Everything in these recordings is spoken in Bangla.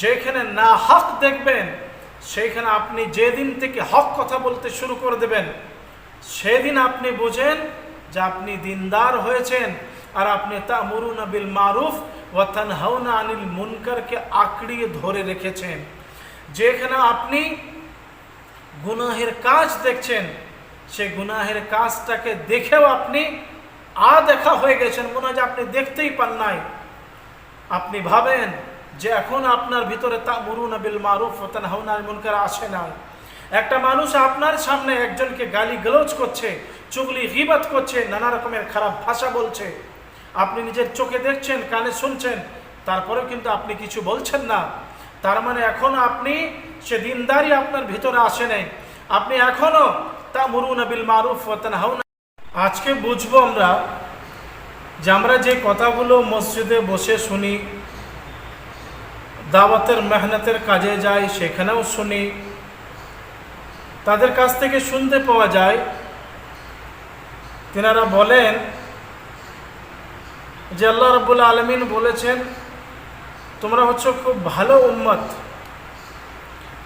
যেখানে না হক দেখবেন সেইখানে আপনি যেদিন থেকে হক কথা বলতে শুরু করে দেবেন, সেদিন আপনি বুঝেন যে আপনি দিনদার হয়েছেন আর আপনি তামরুন বিল মারুফ ওয়াতান হাউনা আনিল মুনকারকে আঁকড়িয়ে ধরে রেখেছেন। যেখানে আপনি গুনাহের কাজ দেখছেন, সে গুনাহের কাজটাকে দেখেও আপনি আ দেখা হয়ে গেছেন, মনে হয় আপনি দেখতেই পান নাই। আপনি ভাবেন যে এখন আপনার ভিতরে তা মরুন বিল মারুফ ওতান হাউনার মুনকার আসে না একটা মানুষ আপনার সামনে একজনকে গালি গলোচ করছে, চুগলি গিবাত করছে, নানা রকমের খারাপ ভাষা বলছে। আপনি নিজের চোখে দেখছেন, কানে শুনছেন, তারপরেও কিন্তু আপনি কিছু বলছেন না। তার মানে এখনও আপনি, সে দিনদারি আপনার ভিতরে আসে নাই। আপনি এখনও তা মরুন বিল মারুফ ওতান হাউনা আজকে বুঝব আমরা যে আমরা যে কথাগুলো মসজিদে বসে শুনি দাওয়াতের মেহনতের কাজে যাই সেখানেও শুনি। তাদের কাছ থেকে শুনতে পাওয়া যায়, তেনারা বলেন যে, আল্লাহ রব্বুল আলমিন বলেছেন, তোমরা হচ্ছে খুব ভালো উম্মত,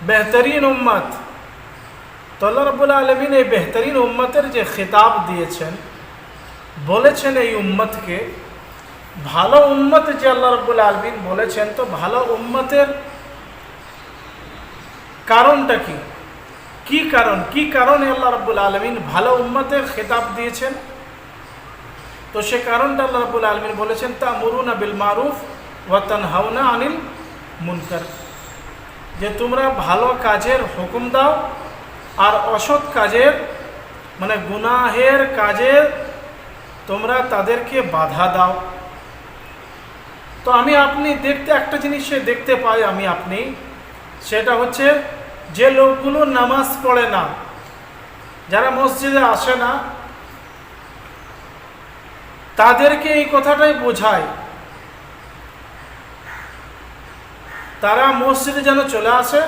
বেহতরিন উম্মত। তো আল্লাহ রব্বুল আলমিন এই বেহতরিন উম্মতের যে খেতাব দিয়েছেন, বলেছেন এই উম্মতকে ভালো উম্মত যে আল্লাহ রব্বুল আলমিন বলেছেন, তো ভালো উম্মতের কারণটা কি? কি কারণ? কি কারণে আল্লাহ রব্বুল আলমিন ভালো উম্মতের খেতাব দিয়েছেন? তো সে কারণটা আল্লাহ রব্বুল আলমিন বলেছেন তা মরুনা বিল মারুফ ওয়াতান হাওনা আনিল মুনকার। যে তোমরা ভালো কাজের হুকুম দাও আর অসৎ কাজের মানে গুনাহের কাজের তোমরা তাদেরকে বাধা দাও। তো আমি আপনি দেখতে, একটা জিনিসে দেখতে পাই আমি আপনি, সেটা হচ্ছে যে লোকগুলো নামাজ পড়ে না, যারা মসজিদে আসে না, তাদেরকে এই কথাটাই বোঝায়। তারা মসজিদে যেন চলে আসে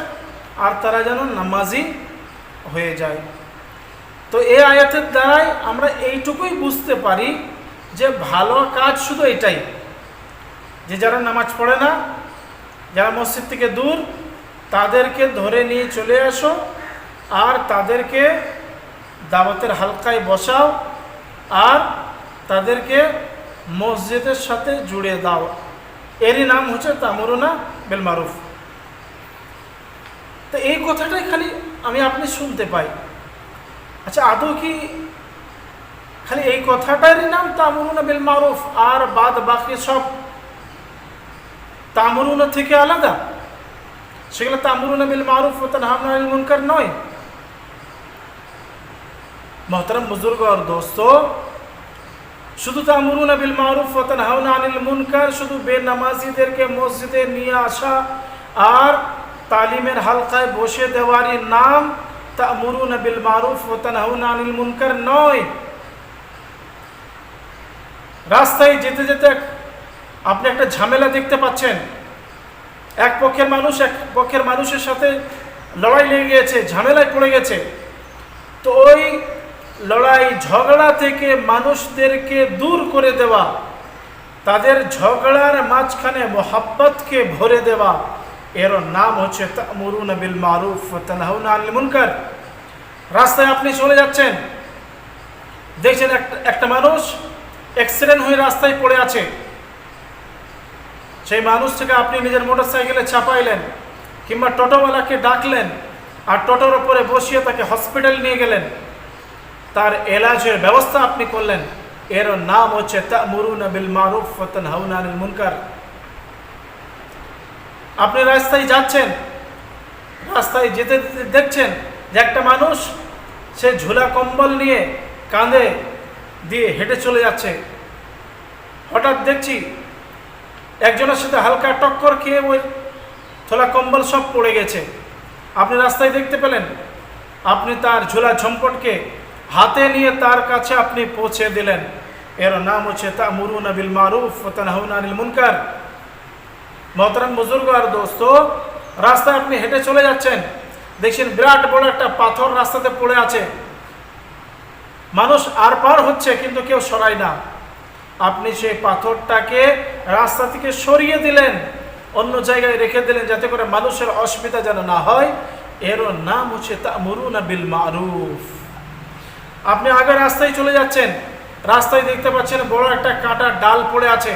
আর তারা যেন নামাজি হয়ে যায়। তো এই আয়াতের দ্বারাই আমরা এইটুকুই বুঝতে পারি যে ভালো কাজ শুধু এটাই। যে যারা নামাজ পড়ে না, যারা মসজিদ থেকে দূর, তাদেরকে ধরে নিয়ে চলে আসো, আর তাদেরকে দাওয়াতের হালকায় বসাও, আর তাদেরকে মসজিদের সাথে জুড়ে দাও। এরই নাম হচ্ছে তামরুনা বেল মারুফ। তো এই কথাটাই খালি আমি আপনি শুনতে পাই। আচ্ছা আদৌ কি খালি এই কথাটারই নাম তামরুনা বিল মারুফ, আর বাদ বাকি সব তামরুনা থেকে আলাদা। সেগুলো তামরুনা বিল মারুফ ও তানহামুল মুনকার নয়। মহতরম বুজুর্গ আর দোস্ত, শুধু তামরুনা বিল মারুফ ও তানহাউনা আনিল মুনকার, শুধু বেনামাজিদেরকে মসজিদে নিয়ে আসা আর তালিমের হালকায় বসে দেওয়ারই নাম তামরুন বিল মারুফ ও তানহাউনা আনিল মুনকার নয়। রাস্তায় যেতে যেতে আপনি একটা ঝামেলা দেখতে পাচ্ছেন। এক পক্ষের মানুষ, এক পক্ষের মানুষের সাথে লড়াই লেগে গেছে ঝামেলায় পড়ে গেছে। তো ওই লড়াই, ঝগড়া থেকে মানুষদেরকে দূর করে দেওয়া, তাদের ঝগড়ার মাঝখানে মোহাব্বতকে ভরে দেওয়া, এর নাম হচ্ছে তামরুন বিল মারুফ তানহাউনা আনিল মুনকার। রাস্তায় আপনি চলে যাচ্ছেন। দেখছেন একটা মানুষ অ্যাক্সিডেন্ট হয়ে রাস্তায় পড়ে আছে। সেই মানুষ থেকে আপনি নিজের মোটর সাইকেলে চাপাইলেন কিংবা টোটোওয়ালাকে ডাকলেন আর টোটোর ওপরে বসিয়ে তাকে হসপিটাল নিয়ে গেলেন, তার এলাজের ব্যবস্থা আপনি করলেন। এর নাম হচ্ছে মারুফ আনিল মুনকার। আপনি রাস্তায় যাচ্ছেন, রাস্তায় যেতে দেখছেন যে একটা মানুষ, সে ঝুলা কম্বল নিয়ে কাঁধে দিয়ে হেঁটে চলে যাচ্ছে। হঠাৎ দেখছি একজনের সাথে হালকা টক্কর খেয়ে ওই থোলা কম্বল সব পড়ে গেছে। আপনি রাস্তায় দেখতে পেলেন? আপনি তার ঝোলা ঝম্পটকে হাতে নিয়ে তার কাছে আপনি পৌঁছে দিলেন। এর নাম হচ্ছে তা মুরুন বিল মারুফ তানহাউন আনিল মুনকার। মহতরম বুজুর্গ আর দোস্ত, রাস্তায় আপনি হেঁটে চলে যাচ্ছেন। দেখছেন বিরাট বড় একটা পাথর রাস্তাতে পড়ে আছে। মানুষ আর পার হচ্ছে, কিন্তু কেউ সরায় না। আপনি সেই পাথরটাকে রাস্তা থেকে সরিয়ে দিলেন, অন্য জায়গায় রেখে দিলেন যাতে করে মানুষের অসুবিধা যেন না হয়। এরও নাম হচ্ছে বিল মারুফ। আপনি আগে রাস্তায় চলে যাচ্ছেন, রাস্তায় দেখতে পাচ্ছেন বড় একটা কাঁটার ডাল পড়ে আছে।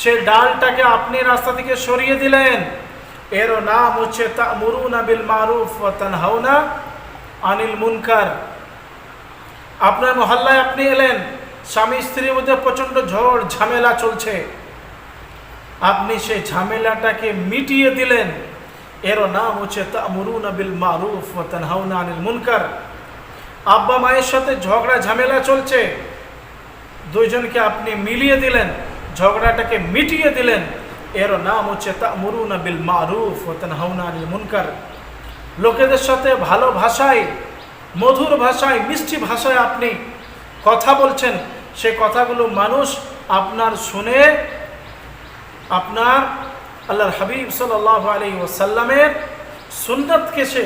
সেই ডালটাকে আপনি রাস্তা থেকে সরিয়ে দিলেন। এরও নাম হচ্ছে বিল মারুফ আনিল মুনকার। আপনার মহল্লায় আপনি এলেন স্বামী স্ত্রীর মধ্যে প্রচণ্ড ঝড়, ঝামেলা চলছে। আপনি সেই ঝামেলাটাকে মিটিয়ে দিলেন। এরও নাম হচ্ছে মারুফ তানহাউনা আনিল মুনকার। আব্বা মায়ের সাথে ঝগড়া, ঝামেলা চলছে। দুইজনকে আপনি মিলিয়ে দিলেন, ঝগড়াটাকে মিটিয়ে দিলেন। এরও নাম হচ্ছে বিল মারুফ তানহাউনা আনিল মুনকার। লোকেদের সাথে ভালো ভাষায়, মধুর ভাষায়, মিষ্টি ভাষায় আপনি কথা বলছেন, সে কথাগুলো মানুষ আপনার শুনে আপনার আল্লাহর হাবিব সাল্লাহ আলী ওসাল্লামের সুন্নতকে সে,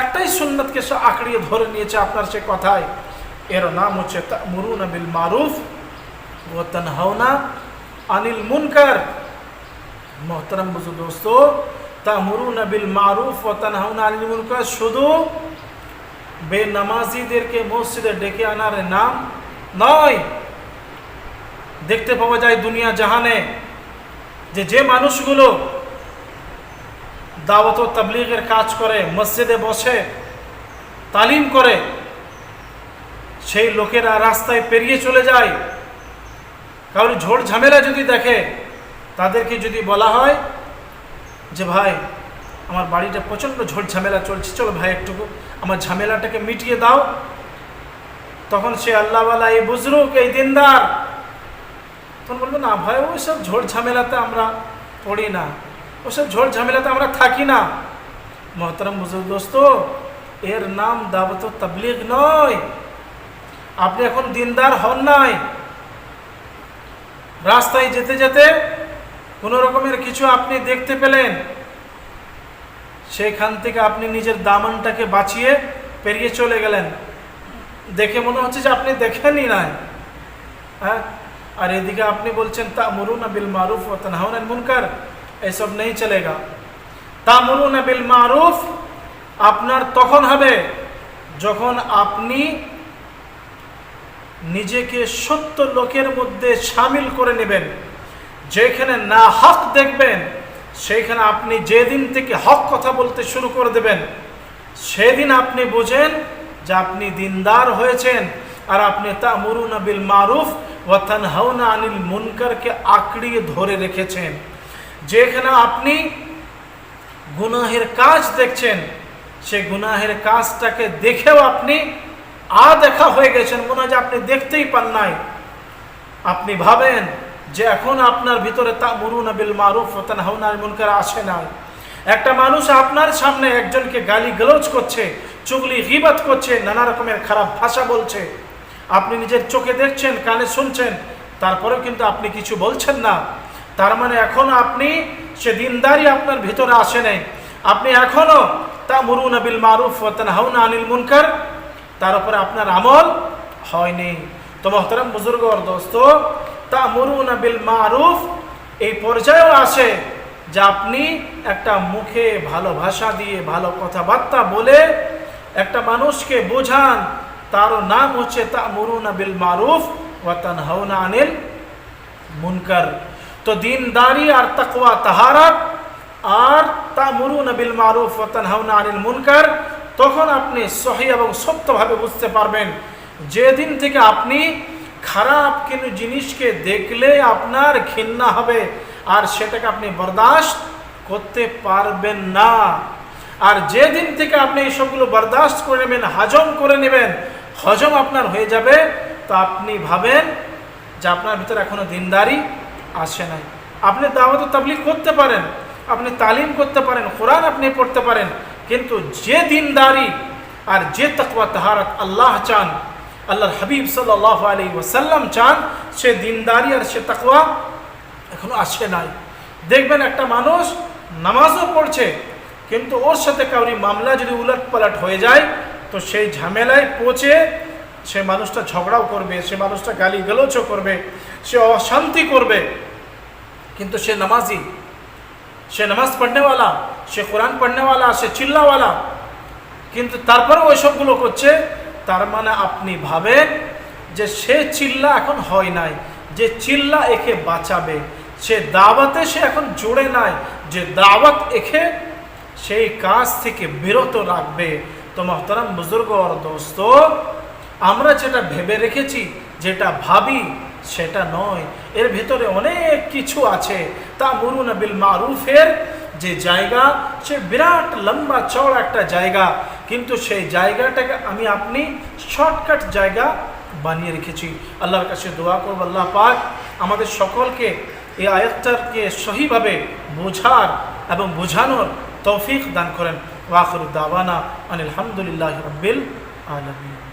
একটাই সুন্নতকে সে আঁকড়িয়ে ধরে নিয়েছে আপনার সে কথায়। এর নাম হচ্ছে মুরুন বিল মারুফ ও তানহাওনা আনিল মুনকার। মোহতারাম বুজু দোস্ত, তামুরুন বিল মারুফ ও তানহাওনা আনিল মুনকার শুধু বেনামাজিদেরকে মসজিদে ডেকে আনার নাম নয়। দেখতে পাওয়া যায় দুনিয়া জাহানে যে যে মানুষগুলো দাওয়াত তাবলিগের কাজ করে, মসজিদে বসে, তালিম করে, সেই লোকেরা রাস্তায় পেরিয়ে চলে যায়। কারোর ঝোড় ঝামেলা যদি দেখে, তাদেরকে যদি বলা হয় যে, ভাই আমার বাড়িটা প্রচণ্ড ঝোড় ঝামেলা চলছে। চলো ভাই একটুকু আমার ঝামেলাটাকে মিটিয়ে দাও। তখন সে আল্লাহওয়ালা এই বুজরুক, এই দিনদার। তখন বলব না ভাই, ওইসব ঝোড় ঝামেলাতে আমরা পড়ি না। ওসব ঝোড় ঝামেলাতে আমরা থাকি না। মহতরম বুজুর দোস্ত, এর নাম দাবত তাবলিগ নয়। আপনি এখন দিনদার হন নাই। রাস্তায় যেতে যেতে কোনো রকমের কিছু আপনি দেখতে পেলেন। সেখান থেকে আপনি নিজের দামানটাকে বাঁচিয়ে পেরিয়ে চলে গেলেন। দেখে মনে হচ্ছে যে আপনি দেখেনই নাই। হ্যাঁ? আর এদিকে আপনি বলছেন তা মরুন বিল মারুফ ও তনহাউন মুনকার। এসব নেই চলেগা। তা মরুন বিল মারুফ আপনার তখন হবে যখন আপনি নিজেকে সত্য লোকের মধ্যে সামিল করে নেবেন। যেখানে না হক দেখবেন সেইখানে আপনি যেদিন থেকে হক কথা বলতে শুরু করে দেবেন, সেদিন আপনি বোঝেন যে আপনি দিনদার হয়েছেন আর আপনি তা বিল মারুফ ওয়াতান হাউনা আনিল মুনকারকে আঁকড়িয়ে ধরে রেখেছেন। যেখানে আপনি গুনাহের কাজ দেখছেন, সে গুনাহের কাজটাকে দেখেও আপনি আ দেখা হয়ে গেছেন, মনে হয় যে আপনি দেখতেই পান নাই। আপনি ভাবেন যে এখন আপনার ভিতরে তা মরুন বিল মারুফ ওতান হাউনার মুনকার আসে না একটা মানুষ আপনার সামনে একজনকে গালি গলোচ করছে, চুগলি গিবাত করছে, নানা রকমের খারাপ ভাষা বলছে। আপনি নিজের চোখে দেখছেন, কানে শুনছেন, তারপরেও কিন্তু আপনি কিছু বলছেন না। তার মানে এখনও আপনি সে দিনদারি আপনার ভিতরে আসে নাই। আপনি এখনও তা মরুন বিল মারুফ ওতান হাউনা আনিল মুনকার, তার উপরে আপনার আমল হয়নি। তো মহতারাম বুজুর্গ, দোস্ত তা মরুন বিল মারুফ। এই পর্যায়েও আসে যে আপনি একটা মুখে ভালো ভাষা দিয়ে ভালো কথাবার্তা বলে একটা মানুষকে বোঝান তারও নাম হচ্ছে তা মরুনা বিল মারুফ ওয়াতান হাউনা আনিল মুনকার। তো দিনদারি আর তাকওয়া তাহারাত আর তা মরুনা বিল মারুফ ওয়াতান হাউনা আনিল মুনকার, তখন আপনি সহি এবং সত্যভাবে বুঝতে পারবেন। যেদিন থেকে আপনি খারাপ কোনো জিনিসকে দেখলে আপনার ঘৃণা হবে আর সেটাকে আপনি বরদাস্ত করতে পারবেন না। আর যেদিন থেকে আপনি এইসবগুলো বরদাস্ত করে নেবেন, হজম করে নেবেন, হজম আপনার হয়ে যাবে, তো আপনি ভাবেন যে আপনার ভিতরে এখনও দিনদারি আসে নাই। আপনি দাওয়াত তাবলিগ করতে পারেন, আপনি তালিম করতে পারেন, কোরআন আপনি পড়তে পারেন, কিন্তু যে দিনদারি আর যে তকওয়া, তাহারত আল্লাহ চান আল্লাহর হাবিব সাল্লাহ আলী ওসাল্লাম চান সে দিনদারি আর সে তাকওয়া এখনও আসে নাই। দেখবেন একটা মানুষ নামাজও পড়ছে, কিন্তু ওর সাথে কাউরি মামলা যদি উলট পালট হয়ে যায়, তো সেই ঝামেলায় পচে সে মানুষটা ঝগড়াও করবে, সে মানুষটা গালি গেলোচও করবে, সে অশান্তি করবে। কিন্তু সে নামাজি, সে নামাজ পড়নেওয়ালা, সে কোরআন পড়নেওয়ালা, সে চিল্লাওয়ালা, কিন্তু তারপরে ওই সবগুলো করছে তার মানে আপনি ভাবেন যে সে চিল্লা এখন হয় নাই, যে চিল্লা একে বাঁচাবে, সে দাওয়াতে সে এখন জুড়ে নাই, যে দাওয়াত একে সেই কাজ থেকে বিরত রাখবে। তো মহতারাম বুজুর্গ আর দোস্ত, আমরা যেটা ভেবে রেখেছি, যেটা ভাবি, সেটা নয়। এর ভিতরে অনেক কিছু আছে। তা মুরুন বিল মারুফের যে জায়গা, সে বিরাট লম্বা চড় একটা জায়গা। কিন্তু সেই জায়গাটাকে আমি আপনি শর্টকাট জায়গা বানিয়ে রেখেছি। আল্লাহর কাছে দোয়া করব, আল্লাহ পাক আমাদের সকলকে এই আয়াতটাকে সহিভাবে বোঝার এবং বোঝানোর তৌফিক দান করেন। ওয়াখরুদ্দাওয়ানা আনিল হামদুলিল্লাহ রব্বিল আলমিন।